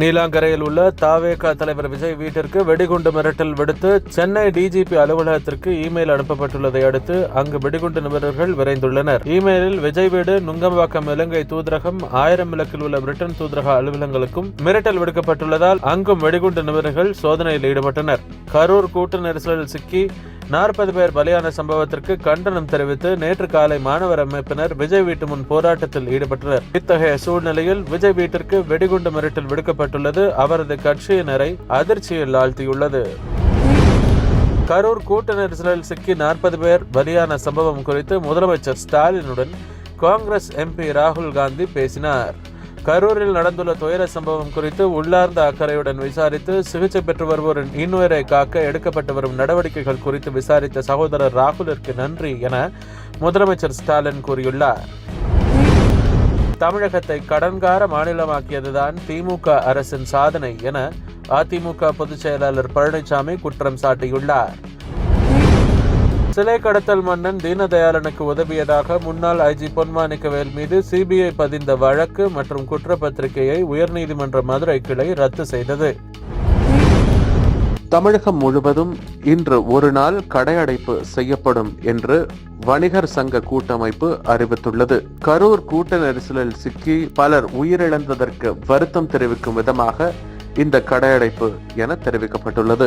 நீலாங்கரையில் உள்ள தாவேகா தலைவர் விஜய் வீட்டிற்கு வெடிகுண்டு மிரட்டல் விடுத்து சென்னை டிஜிபி அலுவலகத்திற்கு இமெயில் அனுப்பப்பட்டுள்ளதை அடுத்து அங்கு வெடிகுண்டு நிபுணர்கள் விரைந்துள்ளனர். இமெயிலில் விஜய் வீடு நுங்கம்பாக்கம் இலங்கை தூதரகம் ஆயிரம் விளக்கில் உள்ள பிரிட்டன் தூதரக அலுவலகங்களுக்கும் மிரட்டல் விடுக்கப்பட்டுள்ளதால் அங்கும் வெடிகுண்டு நிபுணர்கள் சோதனையில் ஈடுபட்டனர். கரூர் கூட்ட நெரிசலில் சிக்கி நாற்பது பேர் பலியான சம்பவத்திற்கு கண்டனம் தெரிவித்து நேற்று காலை மாணவர் அமைப்பினர் விஜய் வீட்டு முன் போராட்டத்தில் ஈடுபட்டனர். இத்தகைய சூழ்நிலையில் விஜய் வீட்டிற்கு வெடிகுண்டு மிரட்டல் விடுக்கப்பட்டுள்ளது. அவரது கட்சியினரை அதிர்ச்சியில் ஆழ்த்தியுள்ளது. கரூர் கூட்ட நெரிசலில் சிக்கி நாற்பது பேர் பலியான சம்பவம் குறித்து முதலமைச்சர் ஸ்டாலினுடன் காங்கிரஸ் எம்பி ராகுல் காந்தி பேசினார். கரூரில் நடந்துள்ள துயர சம்பவம் குறித்து உள்ளார்ந்த அக்கறையுடன் விசாரித்து சிகிச்சை பெற்று வருவோரின் இன்னுயிரை காக்க எடுக்கப்பட்டு வரும் நடவடிக்கைகள் குறித்து விசாரித்த சகோதரர் ராகுலிற்கு நன்றி என முதலமைச்சர் ஸ்டாலின் கூறியுள்ளார். தமிழகத்தை கடன்கார மாநிலமாக்கியதுதான் திமுக அரசின் சாதனை என அதிமுக பொதுச் செயலாளர் பழனிசாமி குற்றம் சாட்டியுள்ளார். சிலை கடத்தல் மன்னன் தீனதயாளனுக்கு உதவியதாக முன்னாள் ஐஜி பொன்மாணிக்கவேல் மீது சிபிஐ பதிந்த வழக்கு மற்றும் குற்றப்பத்திரிகையை உயர்நீதிமன்ற மதுரை கிளை ரத்து செய்தது. தமிழகம் முழுவதும் இன்று ஒரு நாள் கடையடைப்பு செய்யப்படும் என்று வணிகர் சங்க கூட்டமைப்பு அறிவித்துள்ளது. கரூர் கூட்ட நெரிசலில் சிக்கி பலர் உயிரிழந்ததற்கு வருத்தம் தெரிவிக்கும் விதமாக இந்த கடையடைப்பு என தெரிவிக்கப்பட்டுள்ளது.